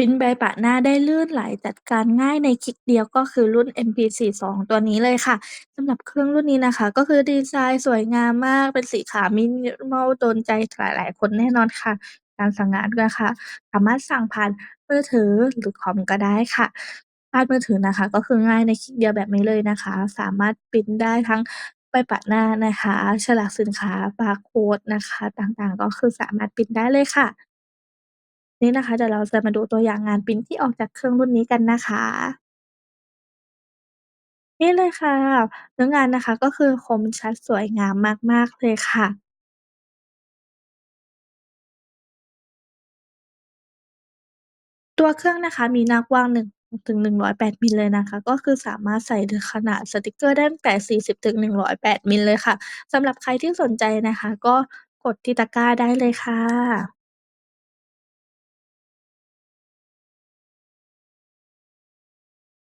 ปรินท์ใบปะหน้าได้ลื่นไหล จัดการง่ายในคลิกเดียว ก็คือรุ่น MP42 ตัวนี้เลยค่ะสำหรับเครื่องรุ่นนี้นะคะ ก็คือดีไซน์สวยงามมากเป็นสีขาว minimal โดนใจหลายๆ คนแน่นอนค่ะ การสั่งงานนะคะสามารถสั่งผ่านมือถือหรือคอมก็ได้ค่ะผ่านมือถือนะคะ ก็คือง่ายในคลิกเดียวแบบนี้เลยนะคะ สามารถพรินต์ได้ทั้งใบปะหน้านะคะ ฉลากสินค้าบาร์โคดนะคะ ต่างๆ ก็คือสามารถพรินต์ได้เลยค่ะ นี่นะคะเดี๋ยวเราจะมาดูตัวอย่างงานพรินที่ออกจากเครื่องรุ่นนี้กันนะคะ นี่เลยค่ะ เนื้องานนะคะก็คือคมชัดสวยงามมาก ๆ เลยค่ะตัวเครื่องนะคะมีหน้ากว้าง1-108มิลเลยนะคะ ก็คือสามารถใส่ขนาดสติกเกอร์ได้ตั้งแต่ 40-108มิลเลยค่ะสำหรับใครที่สนใจนะคะ ก็กดที่ตะกร้าได้เลยค่ะ